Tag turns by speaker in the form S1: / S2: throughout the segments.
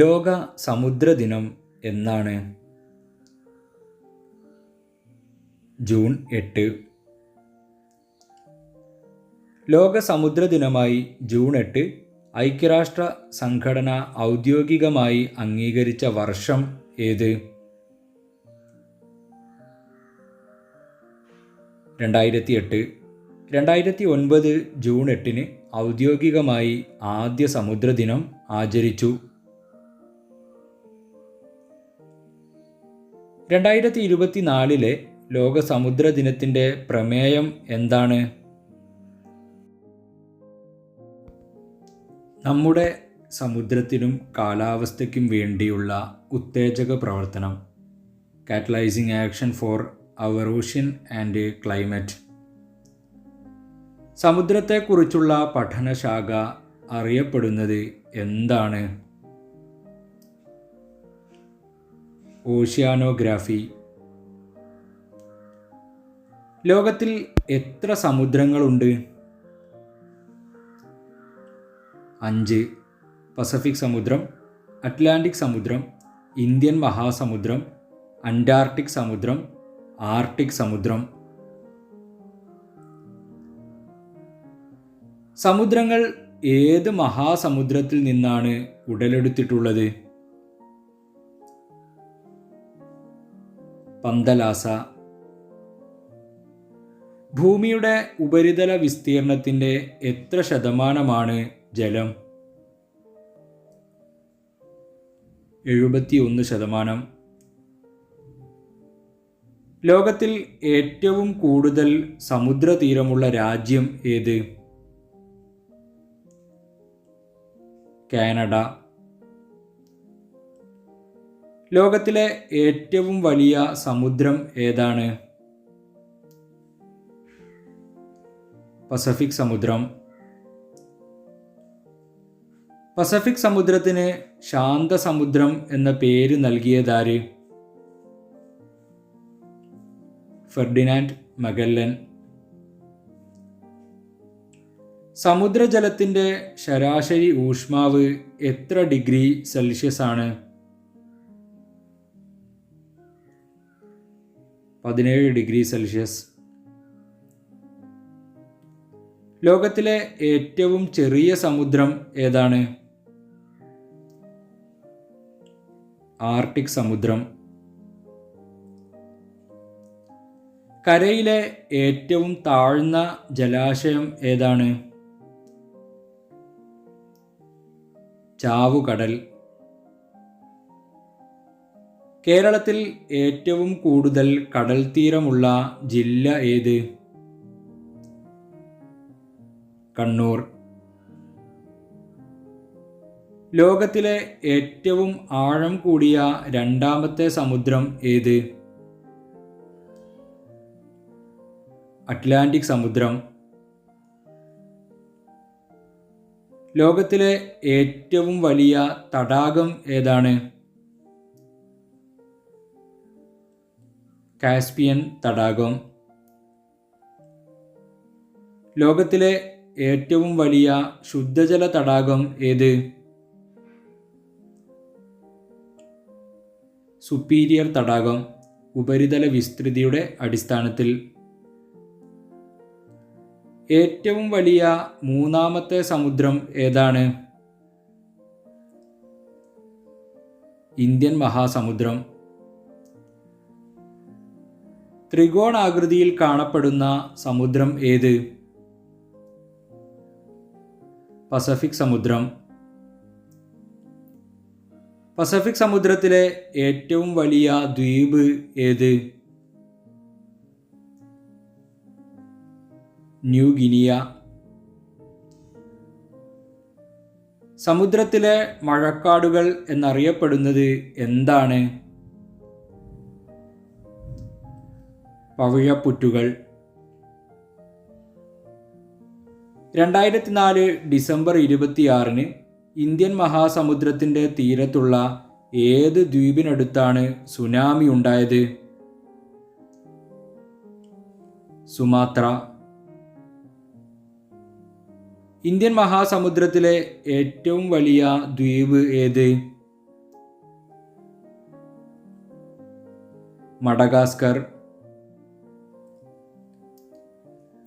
S1: ലോക സമുദ്ര ദിനം എന്നാണ് ജൂൺ എട്ട് ലോക സമുദ്ര ദിനമായി ജൂൺ എട്ട് ഐക്യരാഷ്ട്ര സംഘടന ഔദ്യോഗികമായി അംഗീകരിച്ച വർഷം ഏത് രണ്ടായിരത്തി എട്ട് രണ്ടായിരത്തി ഒൻപത് ജൂൺ എട്ടിന് ഔദ്യോഗികമായി ആദ്യ സമുദ്ര ദിനം ആചരിച്ചു രണ്ടായിരത്തി ഇരുപത്തിനാലിലെ ലോക സമുദ്ര ദിനത്തിൻ്റെ പ്രമേയം എന്താണ് നമ്മുടെ സമുദ്രത്തിനും കാലാവസ്ഥയ്ക്കും വേണ്ടിയുള്ള ഉത്തേജക പ്രവർത്തനം catalysing action for our ocean and climate സമുദ്രത്തെക്കുറിച്ചുള്ള പഠനശാഖ അറിയപ്പെടുന്നത് എന്താണ് ഓഷ്യാനോഗ്രാഫി ലോകത്തിൽ എത്ര സമുദ്രങ്ങളുണ്ട് അഞ്ച് പസഫിക് സമുദ്രം അറ്റ്ലാന്റിക് സമുദ്രം ഇന്ത്യൻ മഹാസമുദ്രം അന്റാർട്ടിക് സമുദ്രം ആർട്ടിക് സമുദ്രം സമുദ്രങ്ങൾ ഏത് മഹാസമുദ്രത്തിൽ നിന്നാണ് ഉടലെടുത്തിട്ടുള്ളത് പന്തലാസ ഭൂമിയുടെ ഉപരിതല വിസ്തീർണത്തിൻ്റെ എത്ര ശതമാനമാണ് ജലം എഴുപത്തി ഒന്ന് ശതമാനം ലോകത്തിൽ ഏറ്റവും കൂടുതൽ സമുദ്രതീരമുള്ള രാജ്യം ഏത് കാനഡ ലോകത്തിലെ ഏറ്റവും വലിയ സമുദ്രം ഏതാണ് പസഫിക് സമുദ്രം പസഫിക് സമുദ്രത്തിന് ശാന്ത സമുദ്രം എന്ന പേര് നൽകിയതാര് ഫെർഡിനാൻഡ് മഗല്ലൻ സമുദ്രജലത്തിൻ്റെ ശരാശരി ഊഷ്മാവ് എത്ര ഡിഗ്രി സെൽഷ്യസ് ആണ് പതിനേഴ് ഡിഗ്രി സെൽഷ്യസ് ലോകത്തിലെ ഏറ്റവും ചെറിയ സമുദ്രം ഏതാണ് ആർട്ടിക് സമുദ്രം കരയിലെ ഏറ്റവും താഴ്ന്ന ജലാശയം ഏതാണ് ചാവുകടൽ കേരളത്തിൽ ഏറ്റവും കൂടുതൽ കടൽ തീരമുള്ള ജില്ല ഏത് കണ്ണൂർ ലോകത്തിലെ ഏറ്റവും ആഴം കൂടിയ രണ്ടാമത്തെ സമുദ്രം ഏത് അറ്റ്ലാന്റിക് സമുദ്രം ലോകത്തിലെ ഏറ്റവും വലിയ തടാകം ഏതാണ് കാസ്പിയൻ തടാകം ലോകത്തിലെ ഏറ്റവും വലിയ ശുദ്ധജല തടാകം ഏത് സുപ്പീരിയർ തടാകം ഉപരിതല വിസ്തൃതിയുടെ അടിസ്ഥാനത്തിൽ ഏറ്റവും വലിയ മൂന്നാമത്തെ സമുദ്രം ഏതാണ് ഇന്ത്യൻ മഹാസമുദ്രം ത്രികോണാകൃതിയിൽ കാണപ്പെടുന്ന സമുദ്രം ഏത് പസഫിക് സമുദ്രം പസഫിക് സമുദ്രത്തിലെ ഏറ്റവും വലിയ ദ്വീപ് ഏത് ന്യൂ ഗിനിയ സമുദ്രത്തിലെ മഴക്കാടുകൾ എന്നറിയപ്പെടുന്നത് എന്താണ് പവിഴപ്പുറ്റുകൾ രണ്ടായിരത്തി നാല് ഡിസംബർ ഇരുപത്തിയാറിന് ഇന്ത്യൻ മഹാസമുദ്രത്തിൻ്റെ തീരത്തുള്ള ഏത് ദ്വീപിനടുത്താണ് സുനാമി ഉണ്ടായത് സുമാത്ര ഇന്ത്യൻ മഹാസമുദ്രത്തിലെ ഏറ്റവും വലിയ ദ്വീപ് ഏത് മഡഗാസ്കർ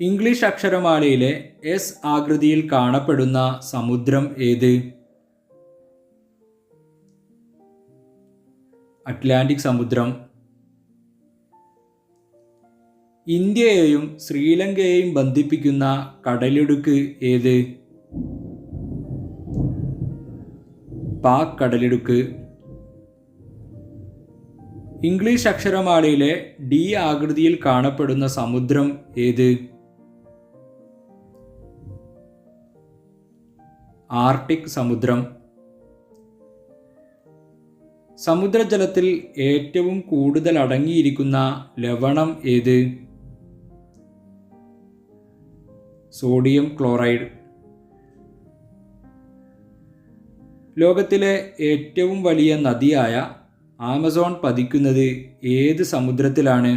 S1: ഇംഗ്ലീഷ് അക്ഷരമാലയിലെ എസ് ആകൃതിയിൽ കാണപ്പെടുന്ന സമുദ്രം ഏത് അറ്റ്ലാന്റിക് സമുദ്രം ഇന്ത്യയെയും ശ്രീലങ്കയെയും ബന്ധിപ്പിക്കുന്ന കടലിടുക്ക് ഏത് പാക് കടലിടുക്ക് ഇംഗ്ലീഷ് അക്ഷരമാലയിലെ ഡി ആകൃതിയിൽ കാണപ്പെടുന്ന സമുദ്രം ഏത് ആർട്ടിക് സമുദ്രം സമുദ്രജലത്തിൽ ഏറ്റവും കൂടുതൽ അടങ്ങിയിരിക്കുന്ന ലവണം ഏത് സോഡിയം ക്ലോറൈഡ് ലോകത്തിലെ ഏറ്റവും വലിയ നദിയായ ആമസോൺ പതിക്കുന്നത് ഏത് സമുദ്രത്തിലാണ്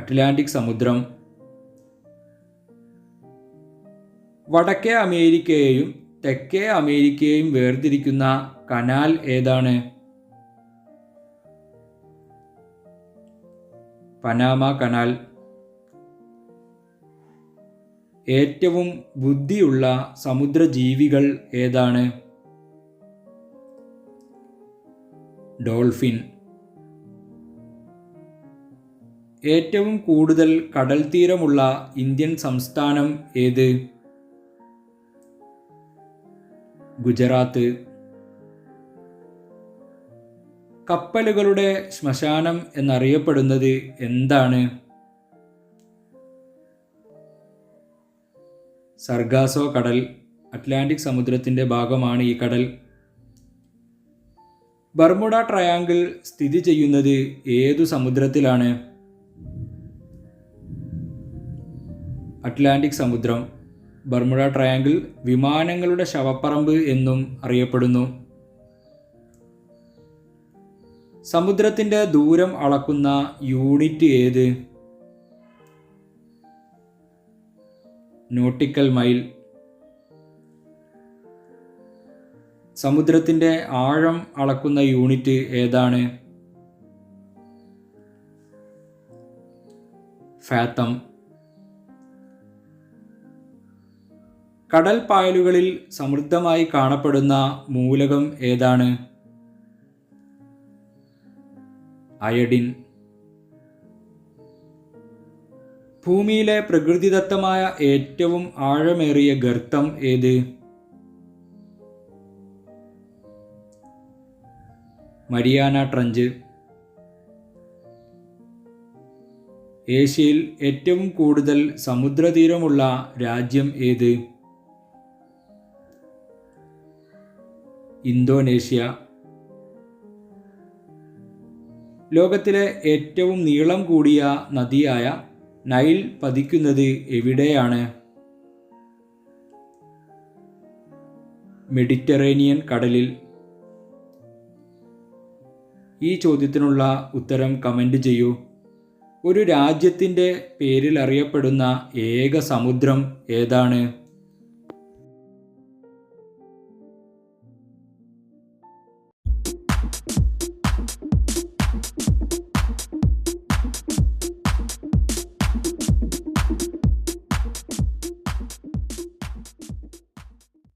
S1: അറ്റ്ലാന്റിക് സമുദ്രം വടക്കേ അമേരിക്കയെയും തെക്കേ അമേരിക്കയെയും വേർതിരിക്കുന്ന കനാൽ ഏതാണ് പനാമ കനാൽ ഏറ്റവും ബുദ്ധിയുള്ള സമുദ്രജീവികൾ ഏതാണ് ഡോൾഫിൻ ഏറ്റവും കൂടുതൽ കടൽത്തീരമുള്ള ഇന്ത്യൻ സംസ്ഥാനം ഏത് ഗുജറാത്ത് കപ്പലുകളുടെ ശ്മശാനം എന്നറിയപ്പെടുന്നത് എന്താണ് സർഗാസോ കടൽ അറ്റ്ലാന്റിക് സമുദ്രത്തിൻ്റെ ഭാഗമാണ് ഈ കടൽ ബർമുഡ ട്രയാങ്കിൾ സ്ഥിതി ചെയ്യുന്നത് ഏതു സമുദ്രത്തിലാണ് അറ്റ്ലാന്റിക് സമുദ്രം ബർമുഡ ട്രയാങ്കിൾ വിമാനങ്ങളുടെ ശവപ്പറമ്പ് എന്നും അറിയപ്പെടുന്നു സമുദ്രത്തിൻ്റെ ദൂരം അളക്കുന്ന യൂണിറ്റ് ഏത് നോട്ടിക്കൽ മൈൽ സമുദ്രത്തിൻ്റെ ആഴം അളക്കുന്ന യൂണിറ്റ് ഏതാണ് ഫാത്തം കടൽ പായലുകളിൽ സമൃദ്ധമായി കാണപ്പെടുന്ന മൂലകം ഏതാണ് അയഡിൻ ഭൂമിയിലെ പ്രകൃതിദത്തമായ ഏറ്റവും ആഴമേറിയ ഗർത്തം ഏത് മരിയാന ട്രഞ്ച് ഏഷ്യയിൽ ഏറ്റവും കൂടുതൽ സമുദ്രതീരമുള്ള രാജ്യം ഏത് ഇന്തോനേഷ്യ ലോകത്തിലെ ഏറ്റവും നീളം കൂടിയ നദിയായ നൈൽ പതിക്കുന്നത് എവിടെയാണ് മെഡിറ്ററേനിയൻ കടലിൽ ഈ ചോദ്യത്തിനുള്ള ഉത്തരം കമൻ്റ് ചെയ്യൂ ഒരു രാജ്യത്തിൻ്റെ പേരിൽ അറിയപ്പെടുന്ന ഏക സമുദ്രം ഏതാണ്